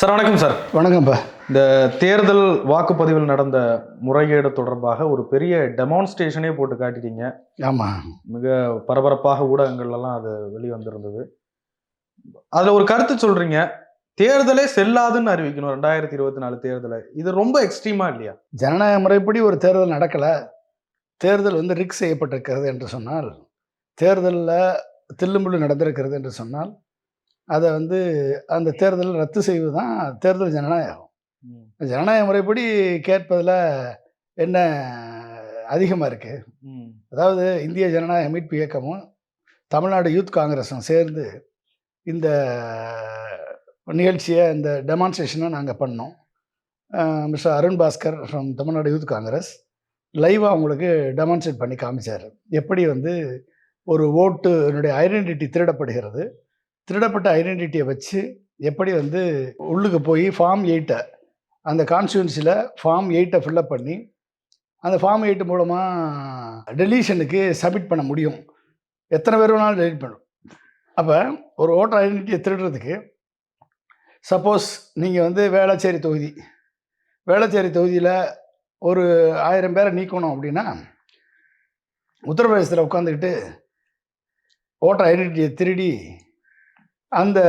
Sir வணக்கம் sir. வணக்கம்ப்பா இந்த தேர்தல் வாக்குப்பதிவில் நடந்த முறைகேடு தொடர்பாக ஒரு பெரிய டெமான்ஸ்ட்ரேஷனே போட்டு காட்டிட்டீங்க. ஆமாம் மிக பரபரப்பாக ஊடகங்கள்லாம் அது வெளிவந்திருந்தது. அதுல ஒரு கருத்து சொல்றீங்க. தேர்தலே செல்லாதுன்னு அறிவிக்கணும். ரெண்டாயிரத்தி இருபத்தி நாலு தேர்தலை. இது ரொம்ப எக்ஸ்ட்ரீமா இல்லையா? ஜனநாயக முறைப்படி ஒரு தேர்தல் நடக்கலை. தேர்தல் வந்து ரிக் செய்யப்பட்டிருக்கிறது என்று சொன்னால் தேர்தலில் தில்லுமுள்ளு நடந்திருக்கிறது என்று சொன்னால் அதை வந்து அந்த தேர்தலை ரத்து செய்வது தான் தேர்தல் ஜனநாயகம். ஜனநாயக முறைப்படி கேட்பதில் என்ன அதிகமாக இருக்குது. அதாவது இந்திய ஜனநாயக மீட்பு இயக்கமும் தமிழ்நாடு யூத் காங்கிரஸும் சேர்ந்து இந்த நிகழ்ச்சியை இந்த டெமான்ஸ்ட்ரேஷனை நாங்கள் பண்ணோம். Mister Arun Bhaskar from Tamil Nadu youth Congress லைவாக அவங்களுக்கு டெமான்ஸ்ட்ரேட் பண்ணி காமிச்சார். எப்படி வந்து ஒரு ஓட்டுனுடைய ஐடென்டிட்டி திருடப்படுகிறது? திருடப்பட்ட ஐடென்டிட்டியை வச்சு எப்படி வந்து உள்ளுக்கு போய் ஃபார்ம் எயிட்டை அந்த கான்ஸ்டியூன்சியில் ஃபார்ம் எயிட்டை ஃபில்லப் பண்ணி அந்த ஃபார்ம் எயிட் மூலமாக டெலீஷனுக்கு சப்மிட் பண்ண முடியும். எத்தனை பேர் வேணாலும் டெலிட் பண்ணும் அப்போ ஒரு ஓட்டர் ஐடென்டிட்டியை திருடுறதுக்கு சப்போஸ் நீங்கள் வந்து வேளச்சேரி தொகுதி வேளச்சேரி தொகுதியில் ஒரு ஆயிரம் பேரை நீக்கணும் அப்படின்னா உத்தரப்பிரதேசத்தில் உட்காந்துக்கிட்டு ஓட்டர் ஐடென்டிட்டியை திருடி அந்த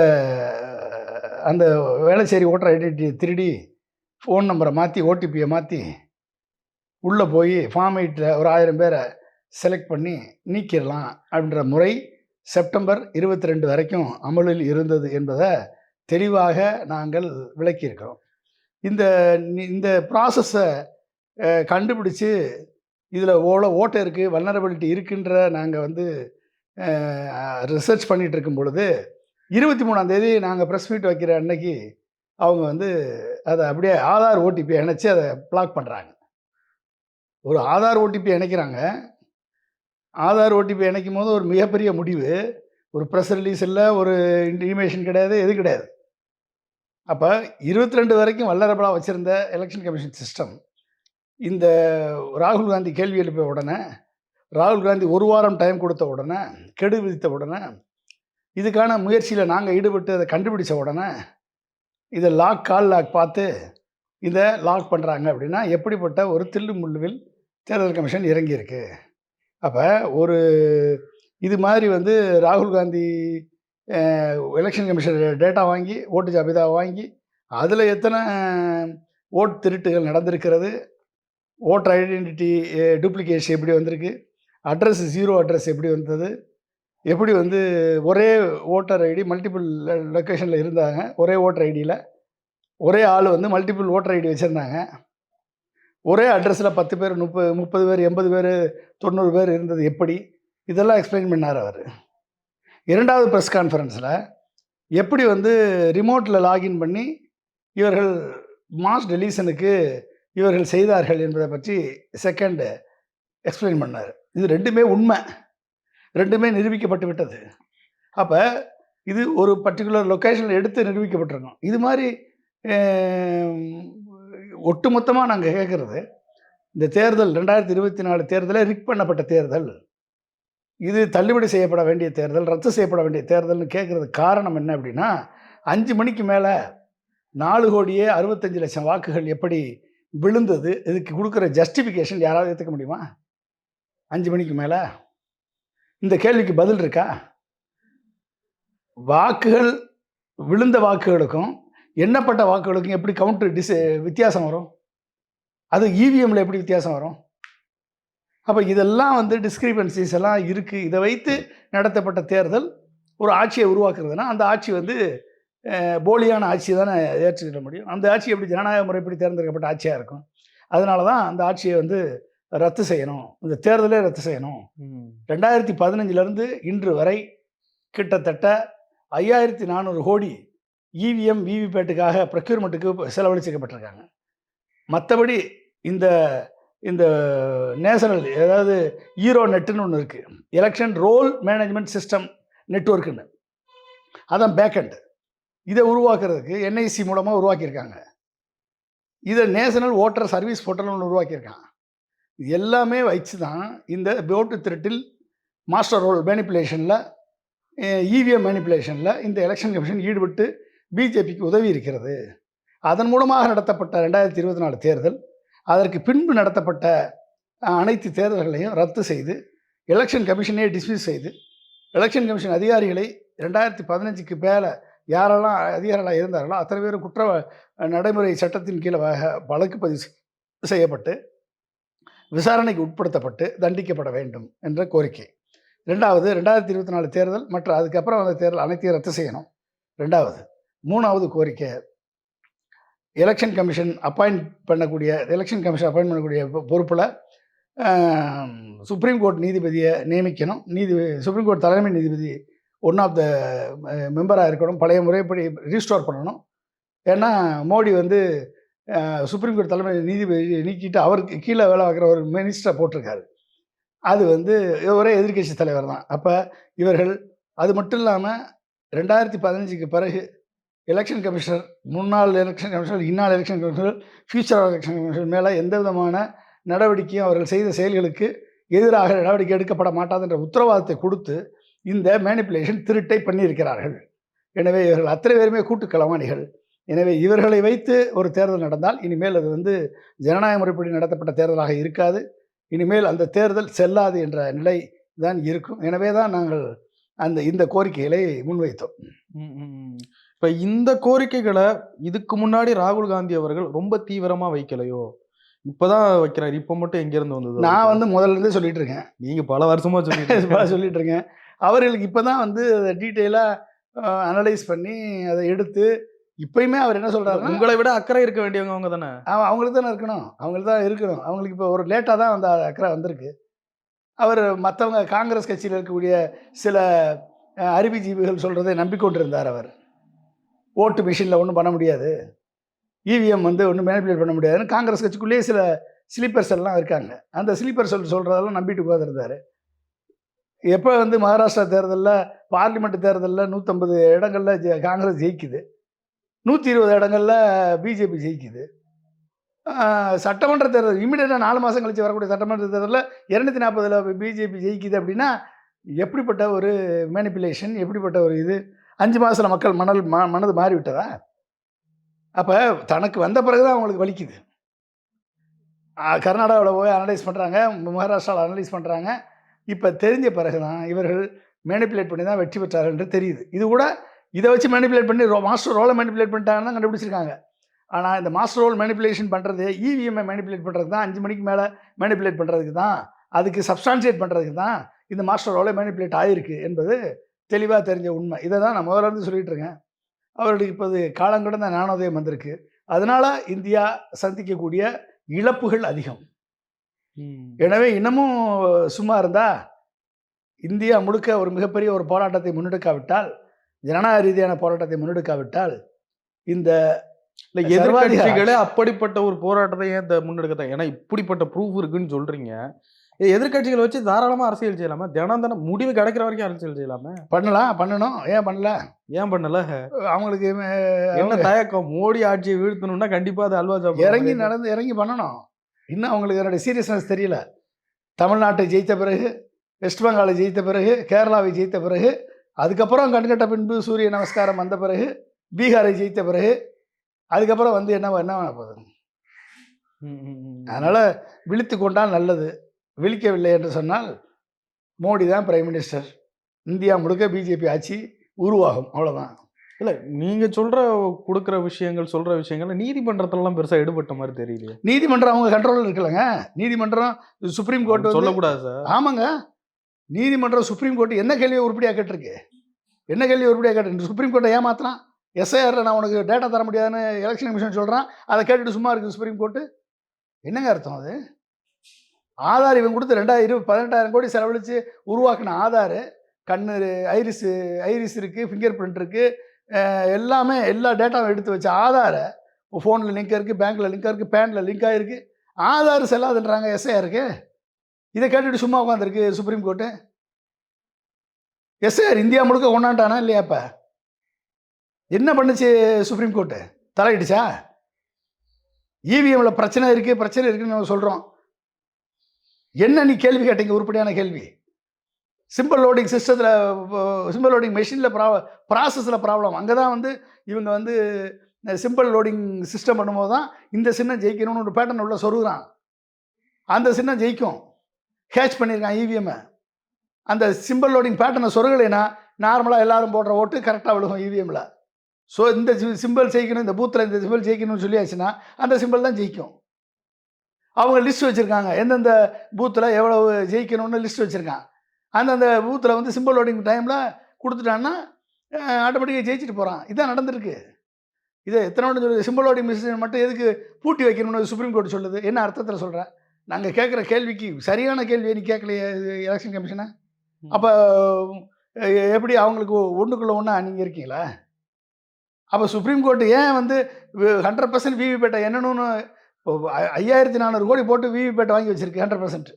அந்த வேளச்சேரி ஓட்டர் ஐடென்டிட்டியை திருடி ஃபோன் நம்பரை மாற்றி ஓடிபியை மாற்றி உள்ளே போய் ஃபார்ம் எயிட்டில் ஒரு ஆயிரம் பேரை செலக்ட் பண்ணி நீக்கிடலாம் அப்படின்ற முறை செப்டம்பர் இருபத்தி ரெண்டு வரைக்கும் அமலில் இருந்தது என்பதை தெளிவாக நாங்கள் விளக்கியிருக்கிறோம். இந்த இந்த ப்ராசஸை கண்டுபிடிச்சு இதில் ஓல இருக்குது வல்னரபிலிட்டி இருக்குன்ற நாங்கள் வந்து ரிசர்ச் பண்ணிகிட்டு இருக்கும் பொழுது இருபத்தி மூணாம் தேதி நாங்கள் ப்ரெஸ் மீட் வைக்கிற அன்னைக்கு அவங்க வந்து அதை அப்படியே ஆதார் ஓடிபி இணைச்சி அதை பிளாக் பண்ணுறாங்க ஒரு ஆதார் ஓடிபி இணைக்கிறாங்க ஆதார் ஓடிபி இணைக்கும் போது ஒரு மிகப்பெரிய முடிவு. ஒரு ப்ரெஸ் ரிலீஸ் இல்லை ஒரு இன்டிமேஷன் கிடையாது எது கிடையாது. அப்போ இருபத்தி ரெண்டு வரைக்கும் வல்லரபலாக வச்சுருந்த எலெக்ஷன் கமிஷன் சிஸ்டம் இந்த ராகுல் காந்தி கேள்வி எழுப்பிய உடனே ராகுல் காந்தி ஒரு வாரம் டைம் கொடுத்த உடனே கெடு விதித்த உடனே இதுக்கான முயற்சியில் நாங்கள் ஈடுபட்டு அதை கண்டுபிடிச்ச உடனே இதை லாக் கால் லாக் பார்த்து இதை லாக் பண்ணுறாங்க அப்படின்னா எப்படிப்பட்ட ஒரு தில்லு முள்ளுவில் தேர்தல் கமிஷன் இறங்கியிருக்கு? அப்போ ஒரு இது மாதிரி வந்து ராகுல் காந்தி எலெக்ஷன் கமிஷன் டேட்டா வாங்கி ஓட்டு ஜாபிதா வாங்கி அதில் எத்தனை ஓட் திருட்டுகள் நடந்திருக்கிறது? ஓட்டர் ஐடென்டிட்டி டூப்ளிகேஷன் எப்படி வந்திருக்கு? அட்ரஸ் ஜீரோ அட்ரஸ் எப்படி வந்தது? எப்படி வந்து ஒரே ஓட்டர் ஐடி மல்டிபிள் லொக்கேஷனில் இருந்தாங்க. ஒரே ஓட்டர் ஐடியில் ஒரே ஆள் வந்து மல்டிபிள் ஓட்டர் ஐடி வச்சுருந்தாங்க. ஒரே அட்ரஸில் பத்து பேர் முப்பது முப்பது பேர் எண்பது பேர் தொண்ணூறு பேர் இருந்தது எப்படி? இதெல்லாம் எக்ஸ்பிளைன் பண்ணார் அவர். இரண்டாவது ப்ரெஸ் கான்ஃபரன்ஸில் எப்படி வந்து ரிமோட்டில் லாகின் பண்ணி இவர்கள் மாஸ் டெலிஷனுக்கு இவர்கள் செய்தார்கள் என்பதை பற்றி செகண்டு எக்ஸ்பிளைன் பண்ணார். இது ரெண்டுமே உண்மை. ரெண்டுமே நிரூபிக்கப்பட்டு விட்டது. அப்போ இது ஒரு பர்டிகுலர் லொக்கேஷனில் எடுத்து நிரூபிக்கப்பட்டிருக்கோம் இது மாதிரி ஒட்டுமொத்தமாக நாங்கள் கேட்குறது இந்த தேர்தல் ரெண்டாயிரத்தி இருபத்தி நாலு தேர்தலே ரிக் பண்ணப்பட்ட தேர்தல். இது தள்ளுபடி செய்யப்பட வேண்டிய தேர்தல் ரத்து செய்யப்பட வேண்டிய தேர்தல்னு கேட்குறது காரணம் என்ன அப்படின்னா அஞ்சு மணிக்கு மேலே நாலு கோடியே அறுபத்தஞ்சு லட்சம் வாக்குகள் எப்படி விழுந்தது இதுக்கு கொடுக்குற ஜஸ்டிஃபிகேஷன் யாராவது ஏற்றுக்க முடியுமா? அஞ்சு மணிக்கு மேலே? இந்த கேள்விக்கு பதில் இருக்கா? வாக்குகள் விழுந்த வாக்குகளுக்கும் எண்ணப்பட்ட வாக்குகளுக்கும் எப்படி கவுண்டர் டிஸ் வித்தியாசம் வரும்? அது இவிஎம்ல எப்படி வித்தியாசம் வரும்? அப்போ இதெல்லாம் வந்து டிஸ்கிரிபன்சிஸ் எல்லாம் இருக்குது இதை வைத்து நடத்தப்பட்ட தேர்தல் ஒரு ஆட்சியை உருவாக்குறதுனா அந்த ஆட்சி வந்து போலியான ஆட்சி தானே ஏற்றுக்கிட முடியும். அந்த ஆட்சி எப்படி ஜனநாயக முறைப்படி தேர்ந்தெடுக்கப்பட்ட ஆட்சியாக இருக்கும்? அதனால தான் அந்த ஆட்சியை வந்து ரத்து செய்யணும். இந்த தேர்தலே ரத்து செய்யணும். ரெண்டாயிரத்தி பதினஞ்சிலேருந்து இன்று வரை கிட்டத்தட்ட ஐயாயிரத்தி நானூறு கோடி இவிஎம் விவிபேட்டுக்காக ப்ரொக்யூர்மெண்ட்டுக்கு செலவழிச்சிக்கப்பட்டிருக்காங்க. மற்றபடி இந்த இந்த நேஷனல் அதாவது ஈரோ நெட்டுன்னு ஒன்று இருக்குது எலெக்ஷன் ரோல் மேனேஜ்மெண்ட் சிஸ்டம் நெட்ஒர்க்குன்னு அதான் பேக்கண்ட் இதை உருவாக்குறதுக்கு என்ஐசி மூலமாக உருவாக்கியிருக்காங்க. இதை நேஷனல் ஓட்டர் சர்வீஸ் போர்ட்டல் ஒன்று உருவாக்கியிருக்கான். இது எல்லாமே வச்சு தான் இந்த போட்டு திருட்டில் மாஸ்டர் ரோல் மேனிப்புலேஷனில் இவிஎம் மேனிப்புலேஷனில் இந்த எலெக்ஷன் கமிஷன் ஈடுபட்டு பிஜேபிக்கு உதவி இருக்கிறது. அதன் மூலமாக நடத்தப்பட்ட ரெண்டாயிரத்தி இருபத்தி நாலு தேர்தல் அதற்கு பின்பு நடத்தப்பட்ட அனைத்து தேர்தல்களையும் ரத்து செய்து எலெக்ஷன் கமிஷனே டிஸ்மிஸ் செய்து எலெக்ஷன் கமிஷன் அதிகாரிகளை ரெண்டாயிரத்தி பதினஞ்சுக்கு மேலே யாரெல்லாம் அதிகாரிகளாக இருந்தார்களோ அத்தனை பேரும் குற்ற நடைமுறை சட்டத்தின் கீழே வழக்கு பதிவு செய்- செய்யப்பட்டு விசாரணைக்கு உட்படுத்தப்பட்டு தண்டிக்கப்பட வேண்டும் என்ற கோரிக்கை. ரெண்டாவது ரெண்டாயிரத்தி இருபத்தி நாலு தேர்தல் மற்றும் அதுக்கப்புறம் வந்த தேர்தல் அனைத்தையும் ரத்து செய்யணும். ரெண்டாவது மூணாவது கோரிக்கை எலெக்ஷன் கமிஷன் அப்பாயிண்ட் பண்ணக்கூடிய எலெக்ஷன் கமிஷன் அப்பாயிண்ட் பண்ணக்கூடிய பொறுப்பில் சுப்ரீம் கோர்ட் நீதிபதியை நியமிக்கணும். நீதி சுப்ரீம் கோர்ட் தலைமை நீதிபதி ஒன் ஆஃப் த மெம்பராக இருக்கணும். பழைய முறைப்படி ரீஸ்டோர் பண்ணணும். ஏன்னா மோடி வந்து சுப்ரீம் கோர்ட் தலைமை நீதிபதி நீக்கிட்டு அவருக்கு கீழே வேலை பார்க்குற ஒரு மினிஸ்டரை போட்டிருக்காரு. அது வந்து ஒரே எதிர்க்கட்சி தலைவர் தான். அப்போ இவர்கள் அது மட்டும் இல்லாமல் ரெண்டாயிரத்தி பதினஞ்சுக்கு பிறகு எலெக்ஷன் கமிஷனர் முன்னாள் எலெக்ஷன் கமிஷனர் இந்நாள் election commissioner future election commissioner மேலே எந்த விதமான நடவடிக்கையும் அவர்கள் செய்த செயல்களுக்கு எதிராக நடவடிக்கை எடுக்கப்பட மாட்டாதுன்ற உத்தரவாதத்தை கொடுத்து இந்த மேனிப்புலேஷன் திருட்டை பண்ணியிருக்கிறார்கள். எனவே இவர்கள் அத்தனை பேருமே கூட்டு களவாணிகள் எனவே இவர்களை வைத்து ஒரு தேர்தல் நடந்தால் இனிமேல் அது வந்து ஜனநாயக முறைப்படி நடத்தப்பட்ட தேர்தலாக இருக்காது. இனிமேல் அந்த தேர்தல் செல்லாது என்ற நிலை தான் இருக்கும். எனவே தான் நாங்கள் அந்த இந்த கோரிக்கைகளை முன்வைத்தோம். இப்ப இந்த கோரிக்கைகளை இதுக்கு முன்னாடி ராகுல் காந்தி அவர்கள் ரொம்ப தீவிரமா வைக்கலையோ? இப்பதான் வைக்கிறாரு. இப்ப மட்டும் எங்க இருந்து வந்தது நான் வந்து முதல்ல இருந்தே சொல்லிட்டு இருக்கேன். நீங்க பல வருஷமா சொல்லிட்டு பல இருக்கீங்க. சொல்லிட்டு இருக்கேன். அவர்களுக்கு இப்போ தான் வந்து அதை டீட்டெயிலாக அனலைஸ் பண்ணி அதை எடுத்து இப்பயுமே அவர் என்ன சொல்கிறாருன்னா உங்களை விட அக்கறை இருக்க வேண்டியவங்க அவங்க தானே? அவன் அவங்களுக்கு தானே இருக்கணும். அவங்களுக்கு தான் இருக்கணும். அவங்களுக்கு இப்போ ஒரு லேட்டாக தான் அந்த அக்கறை வந்திருக்கு. அவர் மற்றவங்க காங்கிரஸ் கட்சியில் இருக்கக்கூடிய சில அறிவுஜீவிகள் சொல்கிறதை நம்பிக்கொண்டிருந்தார் அவர். ஓட்டு மிஷினில் ஒன்றும் பண்ண முடியாது. இவிஎம் வந்து ஒன்றும் மேனிப்புலேட் பண்ண முடியாதுன்னு காங்கிரஸ் கட்சிக்குள்ளேயே சில ஸ்லீப்பர்ஸ் எல்லாம் இருக்காங்க. அந்த ஸ்லீப்பர் சொல் சொல்கிறதெல்லாம் நம்பிட்டு உட்காந்துருந்தார் எப்போ வந்து மகாராஷ்டிரா தேர்தலில் பார்லிமெண்ட் தேர்தலில் நூற்றம்பது இடங்களில் காங்கிரஸ் ஜெயிக்குது. நூற்றி இருபது இடங்களில் பிஜேபி ஜெயிக்குது. சட்டமன்ற தேர்தல் இம்மிடியட்டாக நாலு மாதம் கழித்து வரக்கூடிய சட்டமன்ற தேர்தலில் இரநூத்தி நாற்பதில் பிஜேபி ஜெயிக்குது அப்படின்னா எப்படிப்பட்ட ஒரு மேனிப்புலேஷன் எப்படிப்பட்ட ஒரு இது? அஞ்சு மாதத்தில் மக்கள் மணல் ம மனது மாறிவிட்டதா? அப்போ தனக்கு வந்த பிறகு தான் அவங்களுக்கு வலிக்குது. கர்நாடகாவில் போய் அனலைஸ் பண்ணுறாங்க மகாராஷ்டிராவில் அனலைஸ் பண்ணுறாங்க இப்போ தெரிஞ்ச பிறகு தான் இவர்கள் மேனிப்புலேட் பண்ணி தான் வெற்றி பெற்றார்கள் என்று தெரியுது. இது கூட இதை வச்சு மேனிப்புலேட் பண்ணி ரோ மாஸ்டர் ரோலை மேனிப்புலேட் பண்ணிட்டாங்கன்னா கண்டுபிடிச்சிருக்காங்க. ஆனால் இந்த மாஸ்டர் ரோல் மேனிப்புலேஷன் பண்ணுறது இவிஎம்ஐ மேனிப்புலேட் பண்ணுறதுக்கு தான் அஞ்சு மணிக்கு மேலே மேனிப்புலேட் பண்ணுறதுக்கு தான் அதுக்கு சப்ஸ்டான்ஷியேட் பண்ணுறதுக்கு தான் இந்த மாஸ்டர் ரோலை மேனிப்புலேட் ஆகிருக்கு என்பது தெளிவாக தெரிஞ்ச உண்மை. இதை தான் நான் முதல்ல இருந்து சொல்லிட்டு இருக்கேன். அவர்களுக்கு இப்போது காலங்கடந்த ஞானோதயம் வந்திருக்கு. அதனால் இந்தியா சந்திக்கக்கூடிய இழப்புகள் அதிகம். எனவே இன்னமும் சும்மா இருந்தா இந்தியா முழுக்க ஒரு மிகப்பெரிய ஒரு போராட்டத்தை முன்னெடுக்காவிட்டால் ஜனநாயக ரீதியான போராட்டத்தை முன்னெடுக்காவிட்டால் இந்த இல்ல எதிர்கட்சிகளே அப்படிப்பட்ட ஒரு போராட்டத்தை ஏன் முன்னெடுக்கத்தான்? ஏன்னா இப்படிப்பட்ட ப்ரூஃப் இருக்குன்னு சொல்றீங்க. ஏ, எதிர்க்கட்சிகளை வச்சு தாராளமா அரசியல் செய்யலாமா? தினம் தினம் முடிவு கிடைக்கிற வரைக்கும் அரசியல் செய்யலாமே? பண்ணலாம் பண்ணணும். ஏன் பண்ணல? ஏன் பண்ணல? அவங்களுக்கு என்ன தயக்கம்? மோடி ஆட்சியை வீழ்த்தணும்னா கண்டிப்பா அது அல்வா சாப்பிடுற இறங்கி நடந்து இறங்கி பண்ணணும். இன்னும் அவங்களுக்கு அதனுடைய சீரியஸ்னஸ் தெரியல. தமிழ்நாட்டை ஜெயித்த பிறகு வெஸ்ட் பெங்காலை ஜெயித்த பிறகு கேரளாவை ஜெயித்த பிறகு அதுக்கப்புறம் கண்கட்ட பின்பு சூரிய நமஸ்காரம் வந்த பிறகு பீகாரை ஜெயித்த பிறகு அதுக்கப்புறம் வந்து என்ன என்ன போகுது. அதனால் விழித்து கொண்டால் நல்லது. விழிக்கவில்லை என்று சொன்னால் மோடி தான் பிரைம் மினிஸ்டர் இந்தியா முழுக்க பிஜேபி ஆட்சி உருவாகும். அவ்வளோதான் இல்ல நீங்க சொல்ற கொடுக்கிற விஷயங்கள் சொல்ற விஷயங்கள் நீதிமன்றத்துல எல்லாம் பெருசா எடுபட்ட மாதிரி தெரியலையே. நீதிமன்றம் அவங்க கண்ட்ரோலில் இருக்கலங்க. நீதிமன்றம் சுப்ரீம் கோர்ட் சொல்லக்கூடாது சார். ஆமாங்க. நீதிமன்றம் சுப்ரீம் கோர்ட் என்ன கேள்வியை உருப்படியாக கேட்டிருக்கு? என்ன கேள்வி உருப்படியாக கேட்டு சுப்ரீம் கோர்ட்டை ஏமாத்தலாம் எஸ்ஐஆரில் நான் உனக்கு டேட்டா தர முடியாதுன்னு எலெக்ஷன் கமிஷன் சொல்கிறான் அதை கேட்டுட்டு சும்மா இருக்குது சுப்ரீம் கோர்ட்டு என்னங்க அர்த்தம் அது? ஆதார் இவன் கொடுத்து ரெண்டாயிரம் இரு பதினெட்டாயிரம் கோடி செலவழித்து உருவாக்கின ஆதார். கண்ணு ஐரிஸ் ஐரிஸ் இருக்குது ஃபிங்கர் பிரிண்ட் இருக்குது எல்லாமே எல்லா டேட்டாவும் எடுத்து வச்ச ஆதாரை. ஃபோனில் லிங்க் இருக்குது பேங்க்கில் லிங்க் இருக்குது பேனில் லிங்க் ஆகிருக்கு ஆதார் செல்லாதுன்றாங்க எஸ்ஐஆருக்கு இதை கேட்டுட்டு சும்மா உட்காந்துருக்கு சுப்ரீம் கோர்ட்டு எஸ்ஐஆர் இந்தியா முழுக்க கொண்டாண்டானா இல்லையா இப்போ என்ன பண்ணுச்சு சுப்ரீம் கோர்ட்டு தலையிடுச்சா? இவிஎம்ல பிரச்சனை இருக்குது பிரச்சனை இருக்குன்னு நம்ம சொல்கிறோம் என்ன நீ கேள்வி கேட்டீங்க? உருப்படியான கேள்வி. சிம்பிள் லோடிங் சிஸ்டத்தில் சிம்பிள் லோடிங் மெஷினில் ப்ரா ப்ராசஸில் ப்ராப்ளம் அங்கே தான் வந்து இவங்க வந்து சிம்பிள் லோடிங் சிஸ்டம் பண்ணும்போது தான் இந்த சின்னம் ஜெயிக்கணும்னு ஒரு பேட்டர்ன் உள்ள சொருகிறான். அந்த சின்னம் ஜெயிக்கும். ஹேச் பண்ணியிருக்கான் இவிஎம்மை அந்த சிம்பிள் லோடிங் பேட்டர்னை சொருகலைன்னா நார்மலாக எல்லாரும் போடுற ஓட்டு கரெக்டாக விழுகும் இவிஎம்மில் ஸோ இந்த சிம்பிள் ஜெயிக்கணும் இந்த பூத்தில் இந்த சிம்பிள் ஜெயிக்கணும்னு சொல்லியாச்சுன்னா அந்த சிம்பிள் தான் ஜெயிக்கும். அவங்க லிஸ்ட் வச்சுருக்காங்க. எந்தெந்த பூத்தில் எவ்வளவு ஜெயிக்கணும்னு லிஸ்ட் வச்சுருக்கான். அந்தந்த பூத்தில் வந்து சிம்பிள் லோடிங் டைமில் கொடுத்துட்டான்னா ஆட்டோமேட்டிக்காக ஜெயிச்சிட்டு போகிறான் இதான் நடந்திருக்கு. இது எத்தனை வாட்டி சொல்லுது சிம்பிள் லோடிங் மிஷின் மட்டும் எதுக்கு பூட்டி வைக்கணும்னு சுப்ரீம் கோர்ட் சொல்லுது? என்ன அர்த்தத்தில் சொல்கிறேன் நாங்கள் கேட்குற கேள்விக்கு சரியான கேள்வியை நீ கேட்கலையே எலெக்ஷன் கமிஷனை அப்போ எப்படி அவங்களுக்கு ஒன்றுக்குள்ள ஒன்றா நீங்கள் இருக்கீங்களா? அப்போ சுப்ரீம் கோர்ட்டு ஏன் வந்து ஹண்ட்ரட் பர்சன்ட் விவிபேட்டை என்னன்னு இப்போ ஐயாயிரத்தி நானூறு கோடி போட்டு விவிபேட்டை வாங்கி வச்சிருக்கு ஹண்ட்ரட் பர்சன்ட்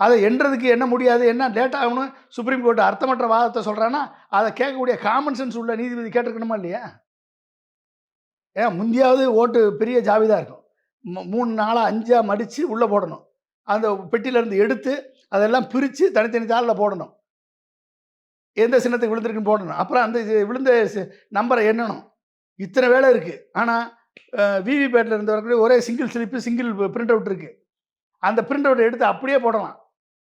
அதை எண்றதுக்கு என்ன முடியாது என்ன லேட் ஆகணும்? சுப்ரீம் கோர்ட் அர்த்தமற்ற வாதத்தை சொல்கிறான்னா அதை கேட்கக்கூடிய காமன் சென்ஸ் உள்ள நீதிபதி கேட்டிருக்கணுமா இல்லையா? ஏன் முந்தியாவது ஓட்டு பெரிய ஜாவிதாக இருக்கும். மூணு நாளாக அஞ்சாக மடித்து உள்ளே போடணும். அந்த பெட்டியிலேருந்து எடுத்து அதெல்லாம் பிரித்து தனித்தனி தாளில் போடணும். எந்த சின்னத்துக்கு விழுந்திருக்குன்னு போடணும். அப்புறம் அந்த இது விழுந்த நம்பரை எண்ணணும். இத்தனை வேலை இருக்குது ஆனால் விவிபேட்டில் இருந்த வரைக்கும் ஒரே single slip single print out இருக்குது அந்த பிரிண்ட் அவுட் எடுத்து அப்படியே போடலாம்.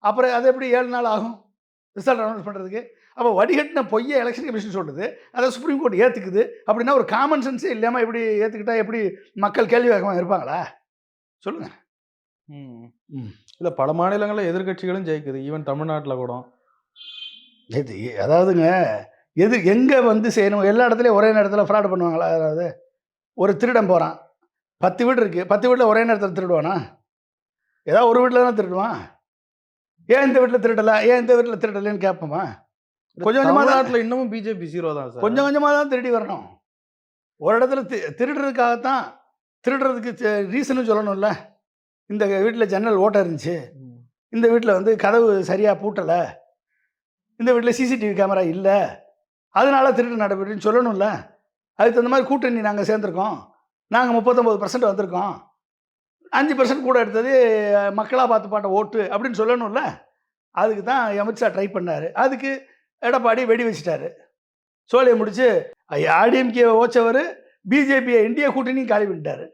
அப்புறம் அது எப்படி ஏழு நாள் ஆகும்? ரிசல்ட் அனௌன்ஸ் பண்ணுறதுக்கு அப்போ வடிகட்டின பொய்யை எலெக்ஷன் கமிஷன் சொல்லுது. அதை சுப்ரீம் கோர்ட் ஏற்றுக்குது அப்படின்னா ஒரு காமன் சென்ஸே இல்லாமல் எப்படி ஏற்றுக்கிட்டா எப்படி மக்கள் கேள்வி வேகமாக இருப்பாங்களா? சொல்லுங்கள் ம். ம். இல்ல பல மாநிலங்கள்ல எதிர்க்கட்சிகளும் ஜெயிக்குது. ஈவன் தமிழ்நாட்டுல கூட. இது அதாவதுங்க எது எங்கே வந்து செய்யணும் எல்லா இடத்துலையும் ஒரே நேரத்தில் ஃப்ராட் பண்ணுவாங்களா? அதாவது ஒரு திருடன் போகிறான் பத்து வீடு இருக்குது பத்து வீட்டில் ஒரே நேரத்தில் திருடுவானா? ஏதாவது ஒரு வீட்டில் தானே திருடுவான்? ஏன் இந்த வீட்டில் திருடலை? ஏன் இந்த வீட்டில் திருடலைன்னு கேட்போமா? கொஞ்சம் கொஞ்சமா தான் தமிழ்நாட்டுல இன்னமும் பிஜேபி ஜீரோ தான் சார். கொஞ்சம் கொஞ்சமாக தான் திருடி வரணும். ஒரு இடத்துல தி திருடுறதுக்காகத்தான் திருடுறதுக்கு ரீசனும் சொல்லணும்ல. இந்த வீட்டில் ஜன்னல் ஓட்டை இருந்துச்சு. இந்த வீட்டில் வந்து கதவு சரியாக பூட்டலை. இந்த வீட்டில் சிசிடிவி கேமரா இல்லை. அதனால திருட்டு நடவடிக்கைன்னு சொல்லணும்ல. அதுக்கு தகுந்த மாதிரி கூட்டணி நாங்கள் சேர்ந்துருக்கோம். நாங்கள் முப்பத்தொம்பது பர்சன்ட் வந்திருக்கோம். அஞ்சு பர்சன்ட் கூட எடுத்தது மக்களாக பார்த்து பாட்ட ஓட்டு அப்படின்னு சொல்லணும்ல. அதுக்கு தான் அமித்ஷா ட்ரை பண்ணார். அதுக்கு எடப்பாடி வெடி வச்சிட்டாரு. சோழியை முடிச்சு ஏடிஎம்கே ஓச்சவர் பிஜேபியை இந்திய கூட்டணியும் காலி பண்ணிட்டார்.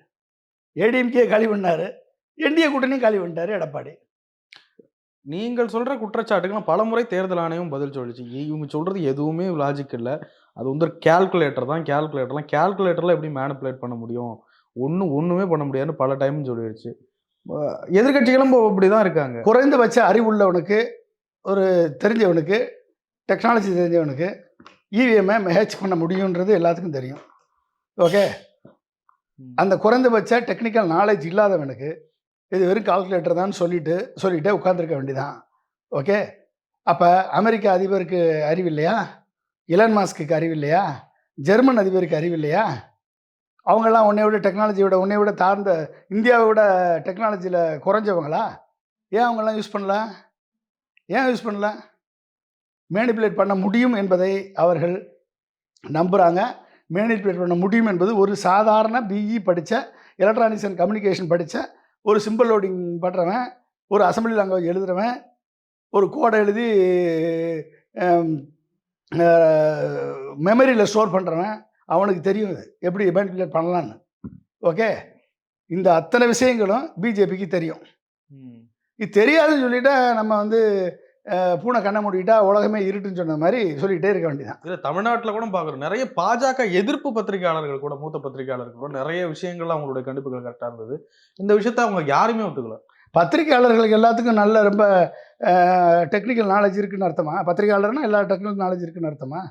ஏடிஎம்கே காலி பண்ணார். என்டிஏ கூட்டணியும் காலி பண்ணிட்டார் எடப்பாடி. நீங்கள் சொல்கிற குற்றச்சாட்டுக்கெல்லாம் பலமுறை தேர்தல் ஆணையம் பதில் சொல்லிச்சு. இவங்க சொல்கிறது எதுவுமே லாஜிக் இல்லை. அது வந்து ஒரு கேல்குலேட்டர் தான் கேல்குலேட்டர்லாம் கேல்குலேட்டரில் எப்படி மேனிப்புலேட் பண்ண முடியும்? ஒன்றும் ஒன்றுமே பண்ண முடியாதுன்னு பல டைம் சொல்லிடுச்சு அஹ் எதிர்க்கட்சிகளும் இப்போ அப்படிதான் இருக்காங்க. குறைந்தபட்ச அறிவுள்ளவனுக்கு ஒரு தெரிஞ்சவனுக்கு டெக்னாலஜி தெரிஞ்சவனுக்கு E இவிஎம்ஐ மேட்ச் பண்ண முடியுன்றது எல்லாத்துக்கும் தெரியும். ஓகே அந்த குறைந்தபட்ச டெக்னிக்கல் நாலேஜ் இல்லாதவனுக்கு இது வெறும் கால்குலேட்டர் தான் சொல்லிட்டு சொல்லிட்டே உட்காந்துருக்க வேண்டியதான் ஓகே அப்போ அமெரிக்க அதிபருக்கு அறிவு இல்லையா? இலன் மாஸ்க்கு அறிவு இல்லையா? ஜெர்மன் அதிபருக்கு அறிவு இல்லையா? அவங்கெல்லாம் உன்னை விட டெக்னாலஜியோட உன்னை விட தாழ்ந்த இந்தியாவை விட டெக்னாலஜியில் குறைஞ்சவங்களா? ஏன் அவங்கெல்லாம் யூஸ் பண்ணல? ஏன் யூஸ் பண்ணல? மேனிப்புலேட் பண்ண முடியும் என்பதை அவர்கள் நம்புகிறாங்க மேனிப்புலேட் பண்ண முடியும் என்பது ஒரு சாதாரண பிஇ படித்த எலக்ட்ரானிக்ஸ் அண்ட் கம்யூனிகேஷன் படித்த ஒரு சிம்பிள் லோடிங் பண்ணுறவன் ஒரு அசம்பிளி லாங்குவேஜ் எழுதுகிறவன் ஒரு கோடை எழுதி மெமரியில் ஸ்டோர் பண்ணுறவன் அவனுக்கு தெரியும் இது. எப்படி மேனிப்புலேட் பண்ணலான்னு ஓகே இந்த அத்தனை விஷயங்களும் பிஜேபிக்கு தெரியும். இது தெரியாதுன்னு சொல்லிட்டா நம்ம வந்து பூனை கண்ணை மூடிக்கிட்டா உலகமே இருட்டுன்னு சொன்ன மாதிரி சொல்லிகிட்டே இருக்க வேண்டியதான் இல்ல தமிழ்நாட்டுல கூட பாக்குறோம். நிறைய பாஜக எதிர்ப்பு பத்திரிகையாளர்கள் கூட மூத்த பத்திரிகையாளர்கள் கூட நிறைய விஷயங்கள்ல அவங்களுடைய கண்டிப்புகள் கரெக்டா இருந்தது. இந்த விஷயத்த அவங்க யாருமே ஒத்துக்கல. பத்திரிகையாளர்களுக்கு எல்லாத்துக்கும் நல்ல ரொம்ப டெக்னிக்கல் நாலேஜ் இருக்குன்னு அர்த்தமா? பத்திரிகையாளர்னா எல்லா டெக்னிக்கல் நாலேஜ் இருக்குன்னு அர்த்தமா?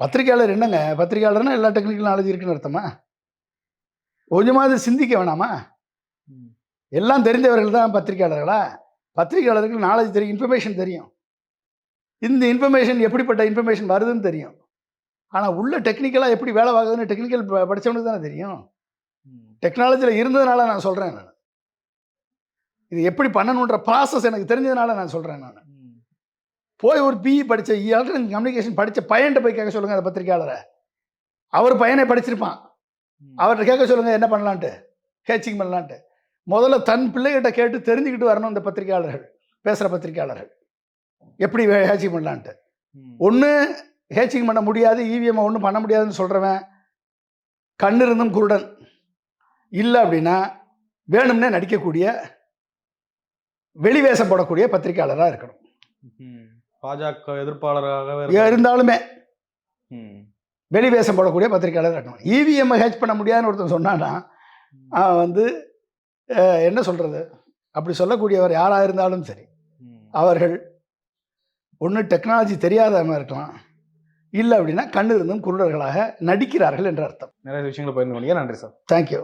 பத்திரிகையாளர் என்னங்க? பத்திரிகையாளர்னா எல்லா டெக்னிக்கல் நாலேஜ் இருக்குன்னு அர்த்தமா? கொஞ்சமாவது சிந்திக்க வேணாமா. எல்லாம் தெரிந்தவர்கள் தான் பத்திரிகையாளர்களா பத்திரிகையாளருக்கு நாலேஜ் தெரியும் இன்ஃபர்மேஷன் தெரியும். இந்த இன்ஃபர்மேஷன் எப்படிப்பட்ட இன்ஃபர்மேஷன் வருதுன்னு தெரியும். ஆனால் உள்ள டெக்னிக்கலாக எப்படி வேலை ஆகுதுன்னு டெக்னிக்கல் படித்தவனுக்கு தானே தெரியும். டெக்னாலஜியில் இருந்ததுனால நான் சொல்கிறேன் நான். இது எப்படி பண்ணணுன்ற ப்ராசஸ் எனக்கு தெரிஞ்சதுனால நான் சொல்கிறேன் நான். போய் ஒரு பிஇ படித்த எலக்ட்ரானிக் கம்யூனிகேஷன் படித்த பையன்கிட்ட போய் கேட்க சொல்லுங்கள் அந்த பத்திரிக்கையாளரை. அவர் பையனை படிச்சிருப்பான். அவர்கிட்ட கேட்க சொல்லுங்கள் என்ன பண்ணலான்ட்டு ஹேச்சிங் பண்ணலான்ட்டு. முதல்ல தன் பிள்ளைகிட்ட கேட்டு தெரிஞ்சுக்கிட்டு வரணும் இந்த பத்திரிக்கையாளர்கள் பேசுகிற பத்திரிக்கையாளர்கள். எப்படி ஹேச்சிங் பண்ணலான்ட்டு. ஒன்று ஹேச்சிங் பண்ண முடியாது இவிஎம் ஒன்றும் பண்ண முடியாதுன்னு சொல்கிறவன் கண் இருந்தும் குருடன். இல்லை அப்படின்னா வேணும்னே நடிக்கக்கூடிய வெளிவேஷம் போடக்கூடிய பத்திரிக்கையாளராக இருக்கணும். பாஜக எதிர்ப்பாளராகவே இருக்க- இருந்தாலுமே ம். வெளிவேஷம் போடக்கூடிய பத்திரிக்கையாளர் இருக்கணும். இவிஎம் ஹேச் பண்ண முடியாதுன்னு ஒருத்தன் சொன்னான்னா வந்து என்ன சொல்கிறது அப்படி சொல்லக்கூடியவர் யாராக இருந்தாலும் சரி. அவர்கள் ஒன்று டெக்னாலஜி தெரியாதவங்க இருக்கலாம். இல்லை அப்படின்னா கண் இருந்தும் குருடர்களாக நடிக்கிறார்கள் என்ற அர்த்தம். நிறைய விஷயங்களை பகிர்ந்து கொண்டீங்க. நன்றி சார். தேங்க்யூ